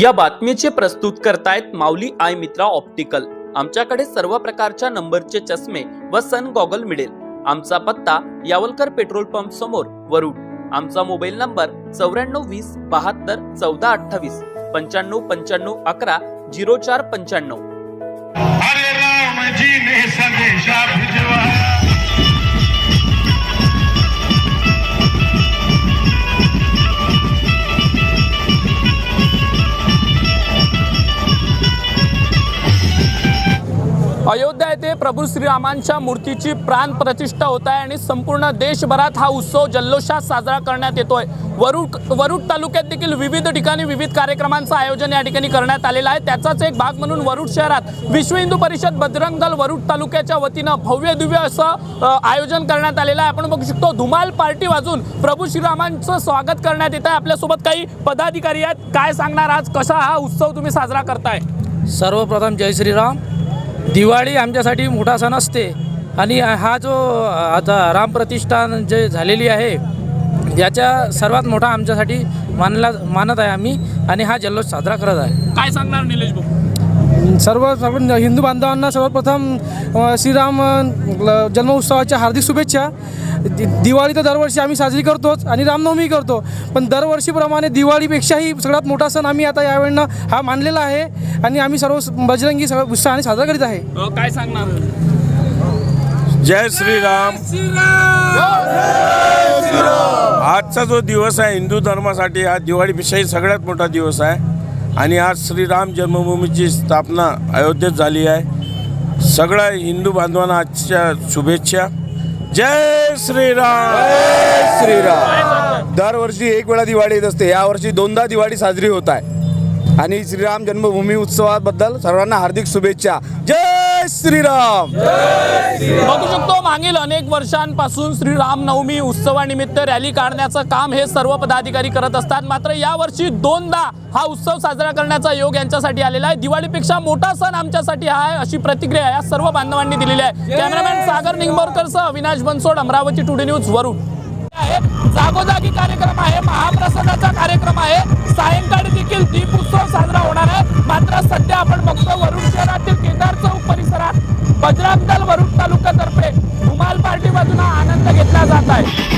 या बातमीचे प्रस्तुत करतायत माऊली आय मित्रा ऑप्टिकल. आमच्याकडे सर्व प्रकारच्या नंबरचे चष्मे व सन गॉगल मिळेल. आमचा पत्ता यावलकर पेट्रोल पंप समोर वरुड. आमचा मोबाईल नंबर चौऱ्याण्णव वीस बहात्तर चौदा अठ्ठावीस पंच्याण्णव पंच्याण्णव अकरा झिरो चार पंच्याण्णव. अयोध्या येथे प्रभू श्रीरामांच्या मूर्तीची प्राण प्रतिष्ठा होत आहे आणि संपूर्ण देशभरात हा उत्सव जल्लोषात साजरा करण्यात येतोय. वरुड वरुड तालुक्यात देखील विविध ठिकाणी विविध कार्यक्रमांचं आयोजन या ठिकाणी करण्यात आलेलं आहे. त्याचाच एक भाग म्हणून वरुड शहरात विश्व हिंदू परिषद बजरंग दल वरुड तालुक्याच्या वतीनं भव्य दिव्य असं आयोजन करण्यात आलेलं आहे. आपण बघू शकतो धुमाल पार्टी वाजून प्रभू श्रीरामांचं स्वागत करण्यात येत आहे. आपल्यासोबत काही पदाधिकारी आहेत. काय सांगणार आज? कसा हा उत्सव तुम्ही साजरा करताय? सर्वप्रथम जय श्रीराम. दिवाळी आमच्यासाठी मोठा सण असते. आणि हा जो आता रामप्रतिष्ठान जे झालेली आहे याच्या सर्वात मोठा आमच्यासाठी मानला मानत आहे आम्ही. आणि हा जल्लोष साजरा करत आहे. काय सांगणार निलेश भाऊ? सर्व सर्व हिंदू बांधवांना सर्वप्रथम श्रीराम जन्मोत्सवाच्या हार्दिक शुभेच्छा. दि दिवाळी तर दरवर्षी आम्ही साजरी करतोच आणि रामनवमी करतो. पण दरवर्षीप्रमाणे दिवाळीपेक्षाही सगळ्यात मोठा सण आम्ही आता यावेळेनं हा मानलेला आहे. आणि आम्ही सर्व बजरंगी सर्व उत्साहाने साजरा करीत आहे. अ, काय सांगणार? जय श्रीराम. आजचा जो दिवस आहे हिंदू धर्मासाठी हा दिवाळीपेक्षाही सगळ्यात मोठा दिवस आहे. आणि आज श्रीराम जन्मभूमीची स्थापना अयोध्येत झाली आहे. सगळ्या हिंदू बांधवांना आजच्या शुभेच्छा. जय श्रीराम! श्रीराम! दरवर्षी एक वेळा दिवाळी येत असते. यावर्षी दोनदा दिवाळी साजरी होत आहे. आणि श्रीराम जन्मभूमी उत्सवाबद्दल सर्वांना हार्दिक शुभेच्छा. जय श्रीराम! बघू शकतो मागील अनेक वर्षांपासून श्री रामनवमी उत्सवानिमित्त रॅली काढण्याचं काम हे सर्व पदाधिकारी करत असतात. मात्र यावर्षी दोनदा हा उत्सव साजरा करण्याचा योग यांच्यासाठी आलेला आहे. दिवाळीपेक्षा मोठा सण आमच्यासाठी हा आहे अशी प्रतिक्रिया या सर्व बांधवांनी दिलेली आहे. कॅमेरामॅन सागर निंगमोरकरसह अविनाश बनसोड अमरावती टुडे न्यूज वरून आहे. जागोजागी कार्यक्रम आहे महाप्रसादाचा कार्यक्रम आहे. सायंकाळी दीप उत्सव साजरा होणार आहे. मात्र सध्या आपण बघतो वरुड शहरातील केदार चौक परिसरात बजरंग दल वरुड तालुक्यातर्फे धुमाल पार्टी बाजूला आनंद घेतला जात आहे.